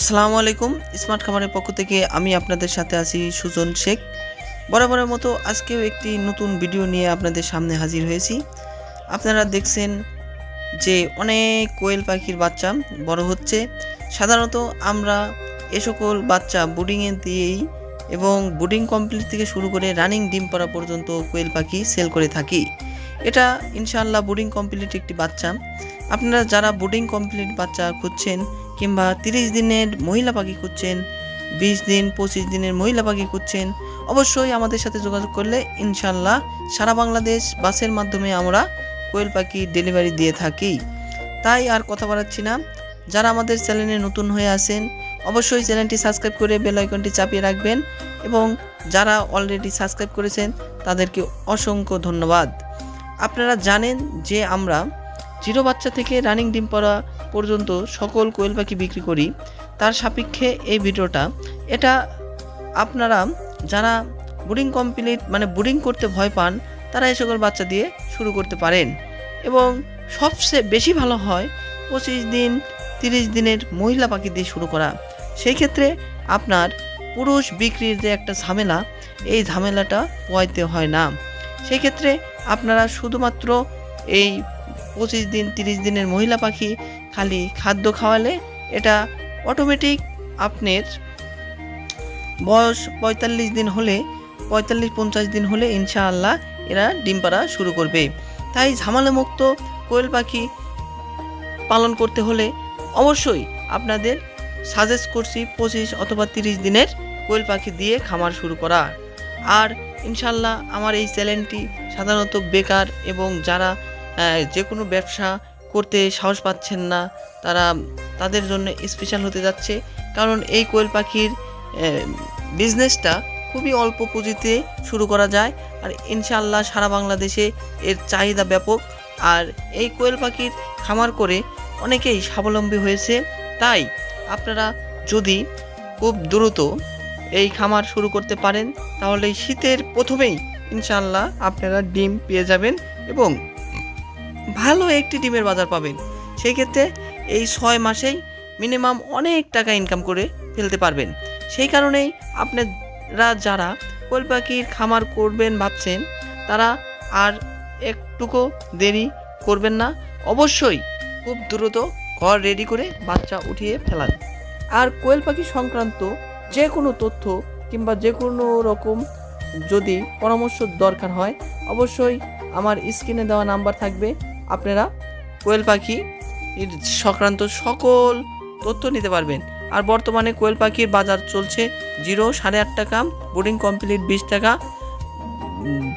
আসসালামু আলাইকুম, স্মার্ট খামারের পক্ষ থেকে আমি আপনাদের সাথে আছি সুজন শেখ। বরাবরের মতো আজকেও একটি নতুন ভিডিও নিয়ে আপনাদের সামনে হাজির হয়েছি। আপনারা দেখছেন যে অনেক কোয়েল পাখির বাচ্চা বড় হচ্ছে। সাধারণত আমরা এ সকল বাচ্চা বুডিংয়ে দিয়েই এবং বুডিং কমপ্লিট থেকে শুরু করে রানিং ডিম পাড়া পর্যন্ত কোয়েল পাখি সেল করে থাকি। এটা ইনশাআল্লাহ বুডিং কমপ্লিট একটি বাচ্চা। আপনারা যারা বুডিং কমপ্লিট বাচ্চা খুঁজছেন কিংবা তিরিশ দিনের মহিলা পাখি খুঁজছেন, বিশ দিন, পঁচিশ দিনের মহিলা পাখি খুঁজছেন, অবশ্যই আমাদের সাথে যোগাযোগ করলে ইনশাল্লাহ সারা বাংলাদেশ বাসের মাধ্যমে আমরা কোয়েল পাখি ডেলিভারি দিয়ে থাকি। তাই আর কথা বাড়াচ্ছি না। যারা আমাদের চ্যানেলে নতুন হয়ে আসেন অবশ্যই চ্যানেলটি সাবস্ক্রাইব করে বেল আইকনটি চাপিয়ে রাখবেন এবং যারা অলরেডি সাবস্ক্রাইব করেছেন, তাদেরকে অসংখ্য ধন্যবাদ। আপনারা জানেন যে আমরা জিরো বাচ্চা থেকে রানিং ডিম পড়া পর্যন্ত সকল কোয়েল পাখি বিক্রি করি, তার সাপেক্ষে এই ভিডিওটা। এটা আপনারা যারা বোর্ডিং কমপ্লিট মানে বোর্ডিং করতে ভয় পান, তারা এই সকল বাচ্চা দিয়ে শুরু করতে পারেন। এবং সবচেয়ে বেশি ভালো হয় পঁচিশ দিন, তিরিশ দিনের মহিলা পাখি দিয়ে শুরু করা। সেই ক্ষেত্রে আপনার পুরুষ বিক্রির যে একটা ঝামেলা, এই ঝামেলাটা পোয়াইতে হয় না। সেই ক্ষেত্রে আপনারা শুধুমাত্র এই পঁচিশ দিন, তিরিশ দিনের মহিলা পাখি খালি খাদ্য খাওয়ালে এটা অটোমেটিক আপনার বয়স পঁয়তাল্লিশ দিন হলে, পঁয়তাল্লিশ পঞ্চাশ দিন হলে ইনশাআল্লাহ এরা ডিম পাড়া শুরু করবে। তাই ঝামেলামুক্ত কোয়েল পাখি পালন করতে হলে অবশ্যই আপনাদের সাজেস্ট করছি পঁচিশ অথবা তিরিশ দিনের কোয়েল পাখি দিয়ে খামার শুরু করা। আর ইনশাল্লাহ আমার এই চ্যানেলটি সাধারণত বেকার এবং যারা যে কোনো ব্যবসা করতে সাহস পাচ্ছেন না। তারা তাদের জন্য স্পেশাল হতে যাচ্ছে। কারণ এই কোয়েল পাখির বিজনেসটা খুবই অল্প পুঁজিতে শুরু করা যায়। আর ইনশাল্লাহ সারা বাংলাদেশে এর চাহিদা ব্যাপক। আর এই কোয়েল পাখির খামার করে অনেকেই স্বাবলম্বী হয়েছে। তাই আপনারা যদি খুব দ্রুত এই খামার শুরু করতে পারেন, তাহলে শীতের প্রথমেই ইনশাল্লাহ আপনারা ডিম পেয়ে যাবেন এবং ভালো একটি ডিমের বাজার পাবেন। সেই ক্ষেত্রে এই ছয় মাসেই মিনিমাম অনেক টাকা ইনকাম করে ফেলতে পারবেন। সেই কারণেই আপনারা যারা কোয়েল পাখির খামার করবেন ভাবছেন, তারা আর একটুকু দেরি করবেন না। অবশ্যই খুব দ্রুত ঘর রেডি করে বাচ্চা উঠিয়ে ফেলান। আর কোয়েল পাখি সংক্রান্ত যে কোনো তথ্য কিংবা যে কোনো রকম যদি পরামর্শ দরকার হয়, অবশ্যই আমার স্ক্রিনে দেওয়া নাম্বার থাকবে। আপনারা কোয়েল পাখি সংক্রান্ত সকল তথ্য নিতে পারবেন। আর বর্তমানে কোয়েল পাখির বাজার চলছে জিরো, সাড়ে আট টাকা, বোর্ডিং কমপ্লিট বিশ টাকা।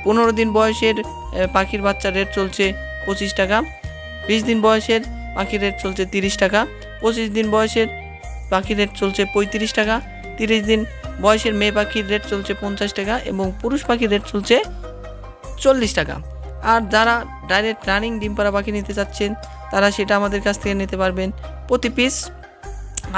পনেরো দিন বয়সের পাখির বাচ্চার রেট চলছে পঁচিশ টাকা। বিশ দিন বয়সের পাখির রেট চলছে তিরিশ টাকা। পঁচিশ দিন বয়সের পাখির রেট চলছে পঁয়ত্রিশ টাকা। তিরিশ দিন বয়সের মেয়ে পাখির রেট চলছে পঞ্চাশ টাকা এবং পুরুষ পাখির রেট চলছে চল্লিশ টাকা। আর যারা ডাইরেক্ট রানিং ডিম পাড়া পাখি নিতে চাচ্ছেন, তারা সেটা আমাদের কাছ থেকে নিতে পারবেন। প্রতি পিস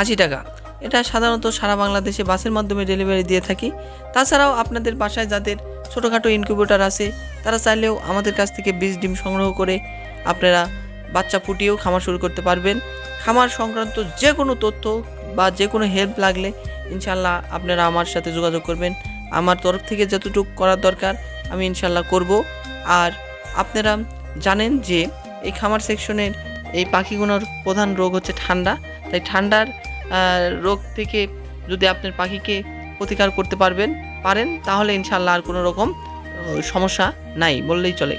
আশি টাকা। এটা সাধারণত সারা বাংলাদেশে বাসের মাধ্যমে ডেলিভারি দিয়ে থাকি। তাছাড়াও আপনাদের বাসায় যাদের ছোটোখাটো ইনকিউবেটর আছে, তারা চাইলেও আমাদের কাছ থেকে বীজ ডিম সংগ্রহ করে আপনারা বাচ্চা ফুটিয়েও খামার শুরু করতে পারবেন। খামার সংক্রান্ত যে কোনো তথ্য বা যে কোনো হেল্প লাগলে ইনশাল্লাহ আপনারা আমার সাথে যোগাযোগ করবেন। আমার তরফ থেকে যতটুকু করার দরকার আমি ইনশাল্লাহ করব। আর আপনারা জানেন যে এই খামার সেকশনের এই পাখিগুলোর প্রধান রোগ হচ্ছে ঠান্ডা। তাই ঠান্ডার রোগ থেকে যদি আপনার পাখিকে প্রতিকার করতে পারবেন, পারেন, তাহলে ইনশাল্লাহ আর কোনো রকম সমস্যা নাই, বললেই চলে।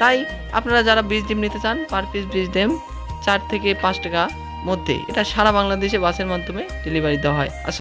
তাই আপনারা যারা বীজ ডিম নিতে চান, পার পিস বীজ ডিম চার থেকে পাঁচ টাকা মধ্যে। এটা সারা বাংলাদেশে বাসের মাধ্যমে ডেলিভারি দেওয়া হয়।